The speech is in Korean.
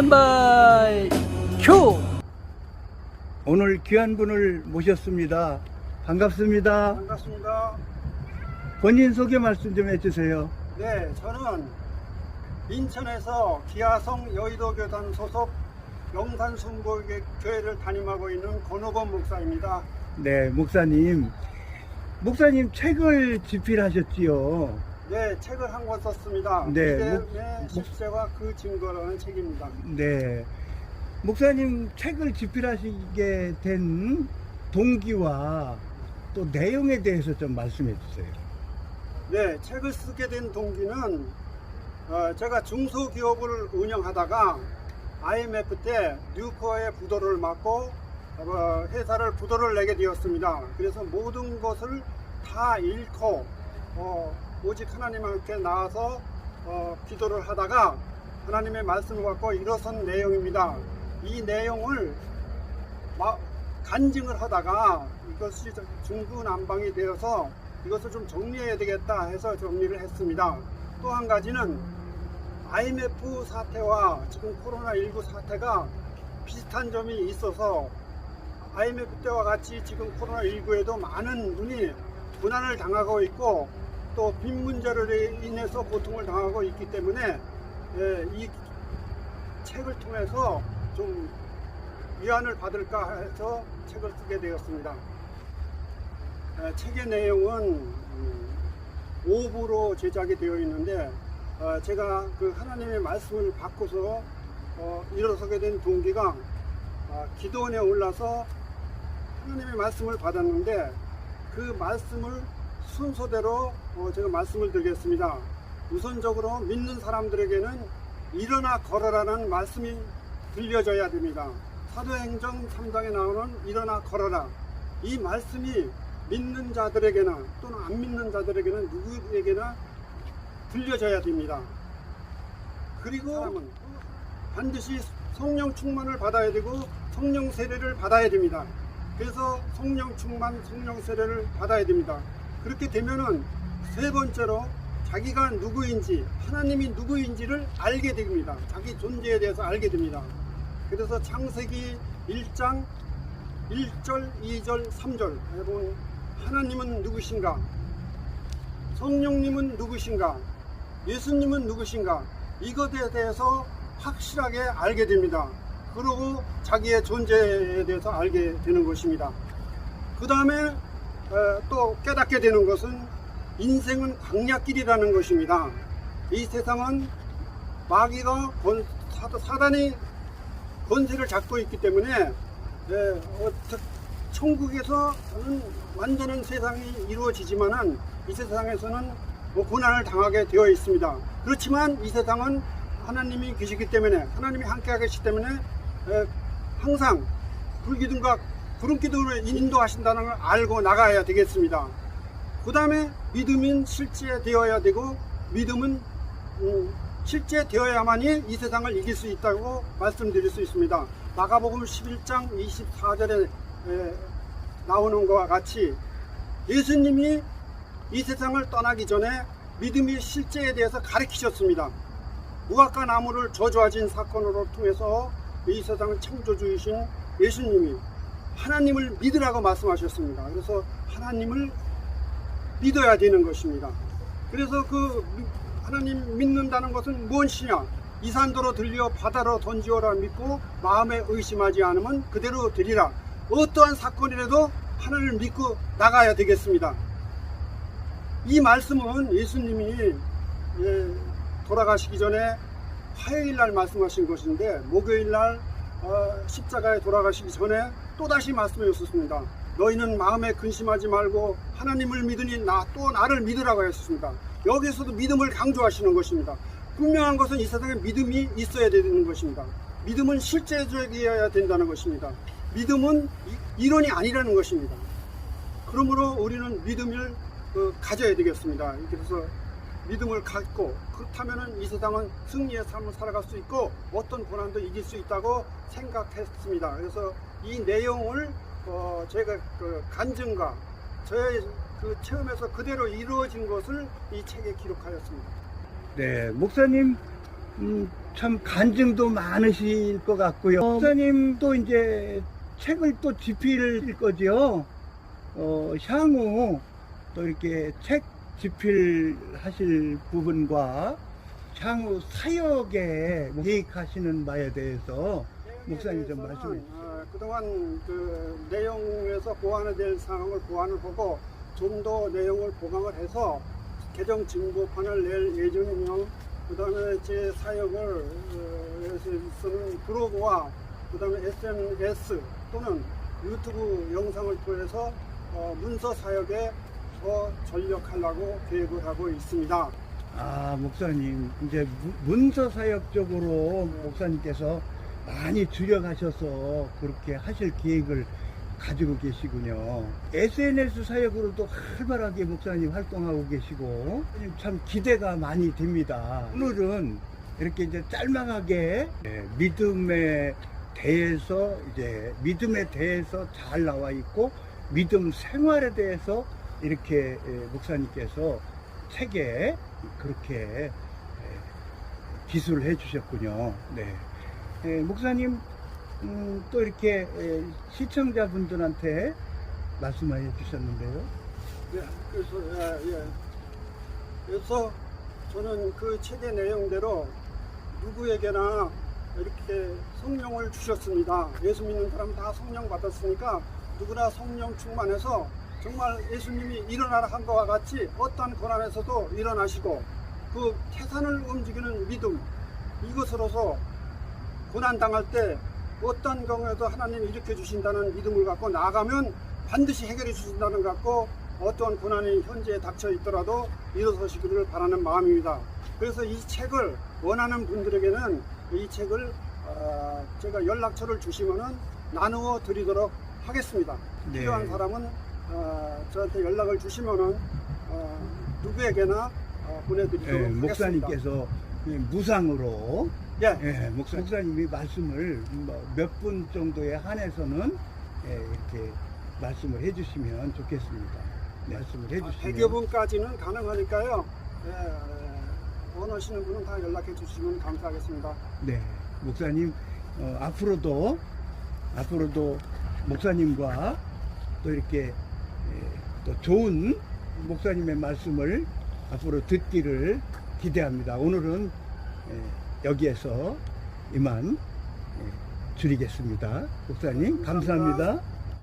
스탠바이 큐! 오늘 귀한 분을 모셨습니다. 반갑습니다. 반갑습니다. 본인 소개 말씀 좀 해주세요. 네, 저는 인천에서 기아성 여의도 교단 소속 영산 순복교회를 담임하고 있는 권호건 목사입니다. 네, 목사님. 목사님 책을 집필하셨지요. 네, 책을 한 권 썼습니다. 네, 믿음의 목- 실제와 그 증거라는 책입니다. 네. 목사님 책을 집필하시게 된 동기와 또 내용에 대해서 좀 말씀해 주세요. 네, 책을 쓰게 된 동기는 어, 제가 중소기업을 운영하다가 IMF 때 뉴코어의 부도를 맞고 어, 회사를 부도를 내게 되었습니다. 그래서 모든 것을 다 잃고 어, 오직 하나님께 나와서 어, 기도를 하다가 하나님의 말씀을 받고 일어선 내용입니다. 이 내용을 마- 간증을 하다가 이것이 좀 중구난방이 되어서 이것을 좀 정리해야 되겠다 해서 정리를 했습니다. 또 한 가지는 IMF 사태와 지금 코로나19 사태가 비슷한 점이 있어서 IMF 때와 같이 지금 코로나19에도 많은 분이 고난을 당하고 있고 또빈 문제로 인해서 고통을 당하고 있기 때문에 예, 이 책을 통해서 좀 위안을 받을까 해서 책을 쓰게 되었습니다. 에, 책의 내용은 음, 5부로 제작이 되어 있는데 어, 제가 그 하나님의 말씀을 받고서 어, 일어서게 된 동기가 아, 기도원에 올라서 하나님의 말씀을 받았는데 그 말씀을 순서대로 어, 제가 말씀을 드리겠습니다. 우선적으로 믿는 사람들에게는 일어나 걸어라는 말씀이 들려져야 됩니다. 사도행전 3장에 나오는 일어나 걸어라. 이 말씀이 믿는 자들에게나 또는 안 믿는 자들에게는 누구에게나 들려져야 됩니다. 그리고 사람은 반드시 성령 충만을 받아야 되고 성령 세례를 받아야 됩니다. 그래서 성령 충만, 성령 세례를 받아야 됩니다. 그렇게 되면은 세 번째로 자기가 누구인지 하나님이 누구인지를 알게 됩니다. 자기 존재에 대해서 알게 됩니다. 그래서 창세기 1장 1절, 2절, 3절 여러분 하나님은 누구신가? 성령님은 누구신가? 예수님은 누구신가? 이것에 대해서 확실하게 알게 됩니다. 그리고 자기의 존재에 대해서 알게 되는 것입니다. 그 다음에 또 깨닫게 되는 것은 인생은 광야길이라는 것입니다. 이 세상은 마귀가 권- 사- 사단이 권세를 잡고 있기 때문에 예, 어떻- 천국에서는 완전한 세상이 이루어지지만은 이 세상에서는 뭐 고난을 당하게 되어 있습니다. 그렇지만 이 세상은 하나님이 계시기 때문에 하나님이 함께 계시기 때문에 에, 항상 불기둥과 구름기둥으로 인도하신다는 걸 알고 나가야 되겠습니다. 그 다음에 믿음은 실제되어야 되고 믿음은 음, 실제되어야만이 이 세상을 이길 수 있다고 말씀드릴 수 있습니다. 마가복음 11장 24절에 나오는 것과 같이 예수님이 이 세상을 떠나기 전에 믿음의 실제에 대해서 가르치셨습니다. 무화과 나무를 저주하신 사건으로 통해서 이 세상을 창조주이신 예수님이 하나님을 믿으라고 말씀하셨습니다. 그래서 하나님을 믿어야 되는 것입니다. 그래서 그 미- 하나님 믿는다는 것은 무엇이냐? 이산도로 들려 바다로 던지오라 믿고 마음에 의심하지 않으면 그대로 되리라. 어떠한 사건이라도 하나님을 믿고 나가야 되겠습니다. 이 말씀은 예수님이 예, 돌아가시기 전에 화요일 날 말씀하신 것인데 목요일 날 어, 십자가에 돌아가시기 전에 또다시 말씀하셨습니다. 너희는 마음에 근심하지 말고 하나님을 믿으니 나 또 나를 믿으라고 했습니다. 여기서도 믿음을 강조하시는 것입니다. 분명한 것은 이 세상에 믿음이 있어야 되는 것입니다. 믿음은 실제적이어야 된다는 것입니다. 믿음은 이- 이론이 아니라는 것입니다. 그러므로 우리는 믿음을 어, 가져야 되겠습니다. 그래서 믿음을 갖고 그렇다면 이 세상은 승리의 삶을 살아갈 수 있고 어떤 고난도 이길 수 있다고 생각했습니다. 그래서 이 내용을 어, 제가 그 간증과 저의 그 체험에서 그대로 이루어진 것을 이 책에 기록하였습니다. 네, 목사님 음, 참 간증도 많으실 것 같고요. 목사님도 이제 책을 또 집필 거지요. 어, 향후 또 이렇게 책 집필하실 부분과 향후 사역에 계획하시는 바에 대해서 목사님 좀 말씀해 주세요. 어, 그동안 그 내용에서 보완해야 될 상황을 보완을 하고 좀 더 내용을 보강을 해서 개정 진보판을 낼 예정이며 그 다음에 제 사역을 어, 쓰는 블로그와 그 다음에 SNS 또는 유튜브 영상을 통해서 어, 문서 사역에 더 전력하려고 계획을 하고 있습니다. 아, 목사님, 이제 무- 문서 사역 쪽으로 목사님께서 많이 줄여가셔서 그렇게 하실 계획을 가지고 계시군요. SNS 사역으로도 활발하게 목사님 활동하고 계시고 참 기대가 많이 됩니다. 오늘은 이렇게 이제 짤막하게 예, 믿음에 대해서 이제 믿음에 대해서 잘 나와 있고 믿음 생활에 대해서 이렇게 예, 목사님께서 책에 그렇게 예, 기술을 해 주셨군요. 네. 예, 목사님 음, 또 이렇게 예, 시청자분들한테 말씀해 주셨는데요. 예, 그래서 예, 예. 그래서 저는 그 책의 내용대로 누구에게나 이렇게 성령을 주셨습니다. 예수 믿는 사람 다 성령 받았으니까 누구나 성령 충만해서 정말 예수님이 일어나라 한 것과 같이 어떠한 고난에서도 일어나시고 그 태산을 움직이는 믿음 이것으로서 고난 당할 때 어떤 경우에도 하나님이 일으켜 주신다는 믿음을 갖고 나가면 반드시 해결해 주신다는 것 갖고 어떠한 고난이 현재 닥쳐 있더라도 일어서시기를 바라는 마음입니다. 그래서 이 책을 원하는 분들에게는 이 책을 어, 제가 연락처를 주시면은 나누어 드리도록 하겠습니다. 네. 필요한 사람은 어, 저한테 연락을 주시면은 어, 누구에게나 어, 보내드리도록 예, 하겠습니다. 목사님께서 이 무상으로 예, 예, 목사, 목사님이 말씀을 뭐몇분 정도에 한해서는 예, 이렇게 말씀을 해주시면 좋겠습니다. 네, 말씀을 해주시면 100여 분까지는 가능하니까요. 예, 예, 원하시는 분은 다 연락해 주시면 감사하겠습니다. 네, 목사님 어, 앞으로도 앞으로도 목사님과 또 이렇게 예, 또 좋은 목사님의 말씀을 앞으로 듣기를 기대합니다. 오늘은 예, 여기에서 이만 예, 줄이겠습니다. 목사님 감사합니다.